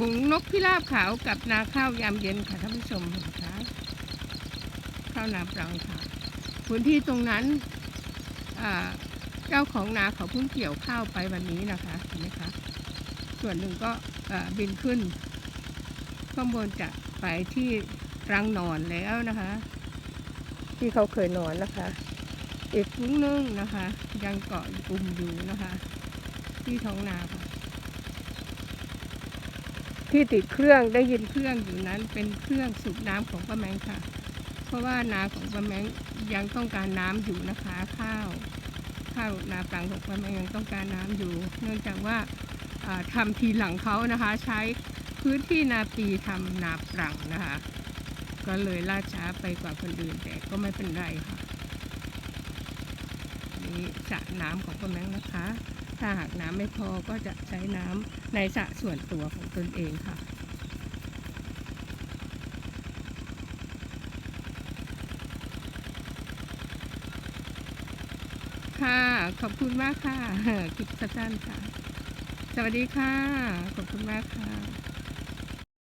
ฝูงนกพิราบขาวกับนาข้าวยามเย็นค่ะท่านผู้ชมนะคะข้าวนาปรังค่ะพื้นที่ตรงนั้นเจ้าของนาเขาเพิ่งเกี่ยวข้าวไปวันนี้นะคะเห็นไหมคะส่วนหนึ่งก็บินขึ้นข้างบนจะไปที่รังนอนแล้วนะคะ ที่เขาเคยนอนนะคะ อีกฝูงหนึงนะคะ ยังเกาะกลุ่มอยู่นะคะ ที่ท้องนาค่ะ ที่ติดเครื่องได้ยินเครื่องอยู่นั้น เป็นเครื่องสูบน้ำของป้าแมงค่ะ เพราะว่านาของป้าแมงยังต้องการน้ำอยู่นะคะ ข้าวข้าวนาปลังของป้าแมงยังต้องการน้ำอยู่ เนื่องจากว่าอ่าทำทีหลังเขานะคะใช้พื้นที่นาปีทำนาปลังนะคะ ก็เลยล่าช้าไปกว่าคนอื่นแต่ก็ไม่เป็นไรค่ะ นี่สระน้ำของป้าแมงนะคะ ถ้าหากน้ำไม่พอก็จะใช้น้ำในสระส่วนตัวของตนเองค่ะค่ะขอบคุณมากค่ะคลิปสั้นๆค่ะ สวัสดีค่ะ ขอบคุณมากค่ะ